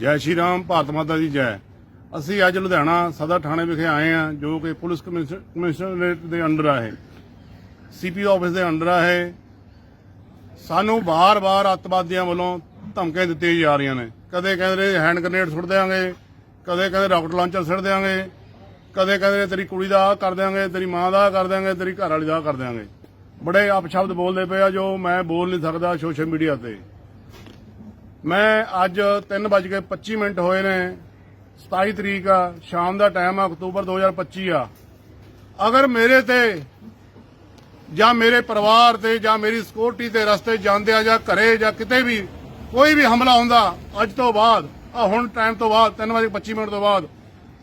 ਜੈ ਸ਼੍ਰੀ ਰਾਮ, ਭਾਰਤ ਮਾਤਾ ਦੀ ਜੈ। ਅਸੀਂ ਅੱਜ ਲੁਧਿਆਣਾ ਸਦਰ ਥਾਣੇ ਵਿਖੇ ਆਏ ਹਾਂ, ਜੋ ਕਿ ਪੁਲਿਸ ਕਮਿਸ਼ਨਰੇਟ ਦੇ ਅੰਡਰ ਆ ਹੈ ਸੀਪੀ ਆਫਿਸ ਦੇ ਅੰਡਰ ਆ ਹੈ ਸਾਨੂੰ ਬਾਰ-ਬਾਰ ਅੱਤਵਾਦੀਆਂ ਵੱਲੋਂ ਧਮਕੀਆਂ ਦਿੱਤੀਆਂ ਜਾ ਰਹੀਆਂ ਨੇ। ਕਦੇ ਕਹਿੰਦੇ ਹੈਂਡ ਗ੍ਰਨੇਡ ਸੁੱਟ ਦੇਵਾਂਗੇ ਕਦੇ ਕਹਿੰਦੇ ਰਾਕਟ ਲਾਂਚਰ ਸੁੱਟ ਦੇਵਾਂਗੇ ਕਦੇ ਕਹਿੰਦੇ ਤੇਰੀ ਕੁੜੀ ਦਾ ਆਹ ਕਰ ਦੇਵਾਂਗੇ ਤੇਰੀ ਮਾਂ ਦਾ ਆਹ ਕਰ ਦੇਵਾਂਗੇ ਤੇਰੀ ਘਰ ਵਾਲੀ ਦਾ ਆਹ ਕਰ ਦੇਵਾਂਗੇ ਬੜੇ ਅਪਸ਼ਬਦ ਬੋਲਦੇ ਪਏ ਆ ਜੋ ਮੈਂ ਬੋਲ ਨਹੀਂ ਸਕਦਾ ਸੋਸ਼ਲ ਮੀਡੀਆ ਤੇ। ਮੈਂ ਅੱਜ 3:25 ਮਿੰਟ ਹੋਏ ਨੇ। 27 ਤਰੀਕ ਆ, ਸ਼ਾਮ ਦਾ ਟਾਈਮ ਆ, ਅਕਤੂਬਰ 2025 ਆ। ਅਗਰ ਮੇਰੇ ਤੇ ਜਾਂ ਮੇਰੇ ਪਰਿਵਾਰ ਤੇ ਜਾਂ ਮੇਰੀ ਸਿਕਿਉਰਿਟੀ ਤੇ ਰਸਤੇ ਜਾਂਦੇ ਆ ਜਾਂ ਘਰੇ ਜਾਂ ਕਿਤੇ ਵੀ ਕੋਈ ਵੀ ਹਮਲਾ ਹੁੰਦਾ, ਅੱਜ ਤੋਂ ਬਾਅਦ, ਆ ਹੁਣ ਟਾਈਮ ਤੋਂ ਬਾਅਦ 3:25 ਮਿੰਟ ਤੋਂ ਬਾਅਦ,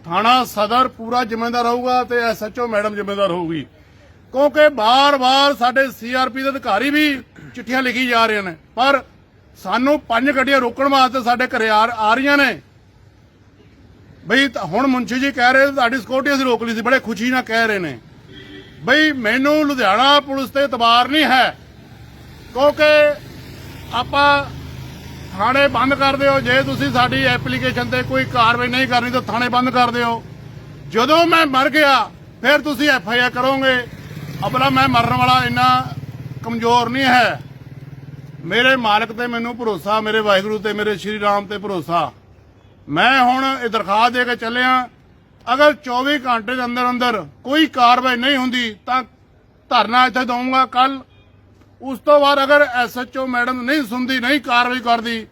ਥਾਣਾ ਸਦਰ ਪੂਰਾ ਜ਼ਿੰਮੇਦਾਰ ਰਹੂਗਾ ਤੇ ਐਸਐਚਓ ਮੈਡਮ ਜ਼ਿੰਮੇਦਾਰ ਹੋਊਗੀ। ਕਿਉਂਕਿ ਬਾਰ-ਬਾਰ ਸਾਡੇ ਸੀਆਰਪੀ ਦੇ ਅਧਿਕਾਰੀ ਵੀ ਚਿੱਠੀਆਂ ਲਿਖੀ ਜਾ ਰਹੇ ਨੇ, ਪਰ ਸਾਨੂੰ ਪੰਜ ਗੱਡੀਆਂ ਰੋਕਣ ਵਾਸਤੇ ਸਾਡੇ ਘਰੇ ਆ ਰਹੀਆਂ ਨੇ। ਬਈ ਹੁਣ ਮੁੰਸ਼ੀ ਜੀ ਕਹਿ ਰਹੇ ਤੁਹਾਡੀ ਸਿਕਿਉਰਿਟੀ ਅਸੀਂ ਰੋਕ ਲਈ ਸੀ, ਬੜੇ ਖੁਸ਼ੀ ਨਾਲ ਕਹਿ ਰਹੇ ਨੇ। ਬਈ, ਮੈਨੂੰ ਲੁਧਿਆਣਾ ਪੁਲਿਸ ਤੇ ਇਤਬਾਰ ਨਹੀਂ ਹੈ, ਕਿਉਂਕਿ ਆਪਾਂ ਥਾਣੇ ਬੰਦ ਕਰ ਦਿਓ। ਜੇ ਤੁਸੀਂ ਸਾਡੀ ਐਪਲੀਕੇਸ਼ਨ ਤੇ ਕੋਈ ਕਾਰਵਾਈ ਨਹੀਂ ਕਰਨੀ, ਤਾਂ ਥਾਣੇ ਬੰਦ ਕਰ ਦਿਓ। ਜਦੋਂ ਮੈਂ ਮਰ ਗਿਆ, ਫਿਰ ਤੁਸੀਂ ਐਫ ਆਈ ਆਰ ਕਰੋਗੇ। ਅਬਲਾ, ਮੈਂ ਮਰਨ ਵਾਲਾ ਇੰਨਾ ਕਮਜ਼ੋਰ ਨਹੀਂ ਹੈ। ਮੇਰੇ ਮਾਲਕ ਤੇ ਮੈਨੂੰ ਭਰੋਸਾ, ਮੇਰੇ ਵਾਹਿਗੁਰੂ ਤੇ ਮੇਰੇ ਸ਼੍ਰੀ ਰਾਮ ਤੇ ਭਰੋਸਾ। ਮੈਂ ਹੁਣ ਇਹ ਦਰਖਾਸਤ ਦੇ ਕੇ ਚੱਲਿਆ, ਅਗਰ 24 ਘੰਟੇ ਦੇ ਅੰਦਰ ਅੰਦਰ ਕੋਈ ਕਾਰਵਾਈ ਨਹੀਂ ਹੁੰਦੀ, ਤਾਂ ਧਰਨਾ ਇੱਥੇ ਦਊਂਗਾ ਕੱਲ ਉਸ ਤੋਂ ਬਾਅਦ ਅਗਰ ਐਸਐਚਓ ਮੈਡਮ ਨਹੀਂ ਸੁਣਦੀ, ਨਹੀਂ ਕਾਰਵਾਈ ਕਰਦੀ,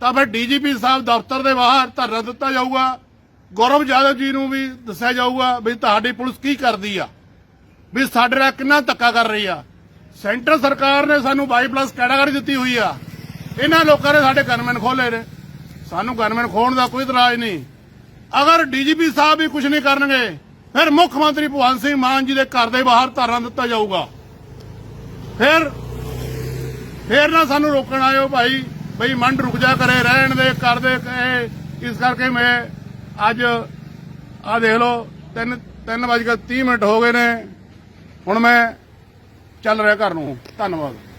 ਤਾਂ ਫਿਰ ਡੀਜੀਪੀ ਸਾਹਿਬ ਦਫ਼ਤਰ ਦੇ ਬਾਹਰ ਧਰਨਾ ਦਿੱਤਾ ਜਾਊਗਾ। ਗੌਰਵ ਯਾਦਵ ਜੀ ਨੂੰ ਵੀ ਦੱਸਿਆ ਜਾਊਗਾ ਵੀ ਤੁਹਾਡੀ ਪੁਲਿਸ ਕੀ ਕਰਦੀ ਆ, ਵੀ ਸਾਡੇ ਨਾਲ ਕਿੰਨਾ ਧੱਕਾ ਕਰ ਰਹੀ ਆ। ਸੈਂਟਰ ਸਰਕਾਰ ਨੇ ਸਾਨੂੰ 22 ਪਲੱਸ ਕੈਟਾਗਰੀ ਦਿੱਤੀ ਹੋਈ ਆ। ਇਹਨਾਂ ਲੋਕਾਂ ਨੇ ਸਾਡੇ ਗਨਮੈਨ ਖੋਲੇ ਨੇ। ਸਾਨੂੰ ਗਨਮੈਨ ਖੋਣ ਦਾ ਕੋਈ ਇਤਰਾਜ਼ ਨਹੀਂ। ਅਗਰ ਡੀਜੀਪੀ ਸਾਹਿਬ ਵੀ ਕੁਝ ਨਹੀਂ ਕਰਨਗੇ, ਫਿਰ ਮੁੱਖ ਮੰਤਰੀ ਭਗਵੰਤ ਸਿੰਘ ਮਾਨ ਜੀ ਦੇ ਘਰ ਦੇ ਬਾਹਰ ਧਰਨਾ ਦਿੱਤਾ ਜਾਊਗਾ। ਫਿਰ ਫਿਰ ਨਾ ਸਾਨੂੰ ਰੋਕਣ ਆਇਓ ਭਾਈ, ਬਈ ਮੰਡ ਰੁਕ ਜਾ ਕਰੇ, ਰਹਿਣ ਦੇ ਕਰਦੇ ਇਹ, ਇਸ ਕਰਕੇ ਮੈਂ ਅੱਜ ਆ ਦੇਖ ਲਓ, ਤਿੰਨ ਤਿੰਨ ਵੱਜ ਕੇ 30 ਮਿੰਟ ਹੋ ਗਏ ਨੇ। ਹੁਣ ਮੈਂ ਚੱਲ ਰਿਹਾ ਘਰ ਨੂੰ। ਧੰਨਵਾਦ।